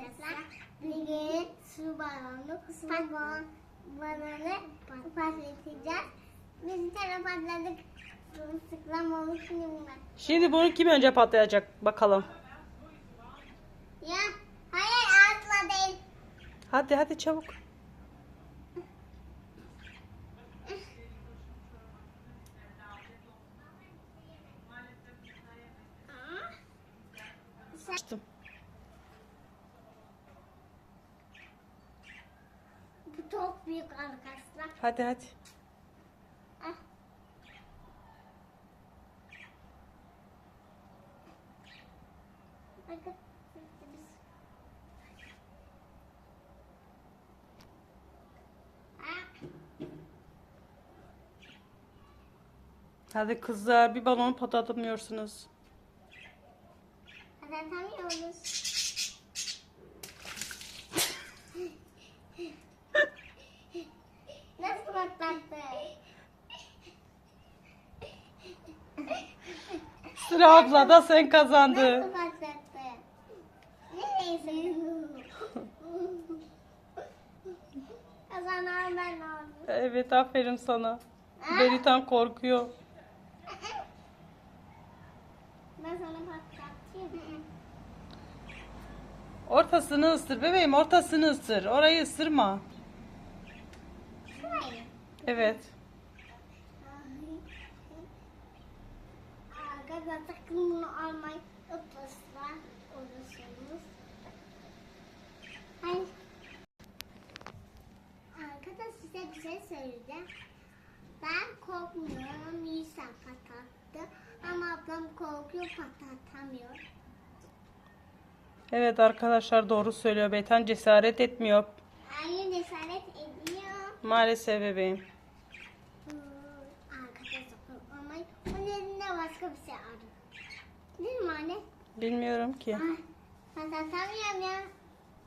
arkadaşlar. Bugün su balonu, su balonu patlatacağız. Biz bir tane patladık. Sıklamamış mıyım ben? Şimdi bunu kim önce patlayacak bakalım. Ya hayır asla değil. Hadi hadi çabuk. Çok büyük arkadaşlar. Hadi hadi. Ah. Ah, Hadi kızlar bir balonu patlatamıyorsunuz. Patlatamıyoruz. Nasıl patlattı? Sıra ablada sen kazandı. Nasıl patlattı? Neyse. Kazanan ben oldum. Evet aferin sana. Beritan korkuyor. Ben sana patlatayım. Ortasını ısır bebeğim ortasını ısır. Orayı ısırma. Şurayı. Evet. Arkadaşlar sakın bunu almayı ıpıslar olursunuz. Hayır. Arkadaşlar size bir şey söyleyeceğim. Ben korkmuyorum. Nisa patlattı. Ama ablam korkuyor patlatamıyor. Evet arkadaşlar doğru söylüyor. Beytan cesaret etmiyor. Hayır cesaret ediyor. Maalesef bebeğim. Bir şey arıyor. Değil mi anne? Bilmiyorum ki. Ay, patlatamıyorum ya.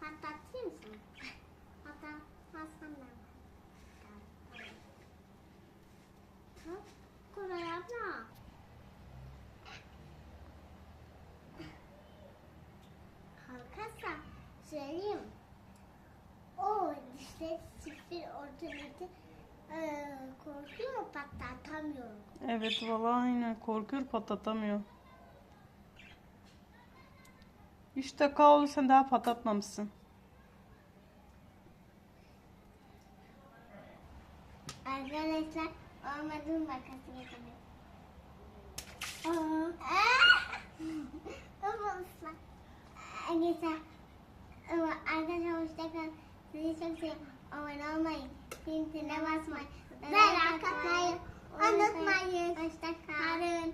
Patlatayım mısın? Patlatmazsam ben. Koray abla. Arkadaşlar söyleyeyim. O işte sıfır ortalıkta e, korkuyor patlatamıyorum. Evet vallahi aynen korkuyor patlatamıyor. Üç dakika oldu sen daha patlatmamışsın. Arkadaşlar olmadığım makası getirdim. Ama ıslak. Arkadaşlar ama arkadaşlar hoşçakalın. Sizi çok seviyorum abone olmayı, zincirine basmayı, like atmayı unutmayın. Hoşçakalın.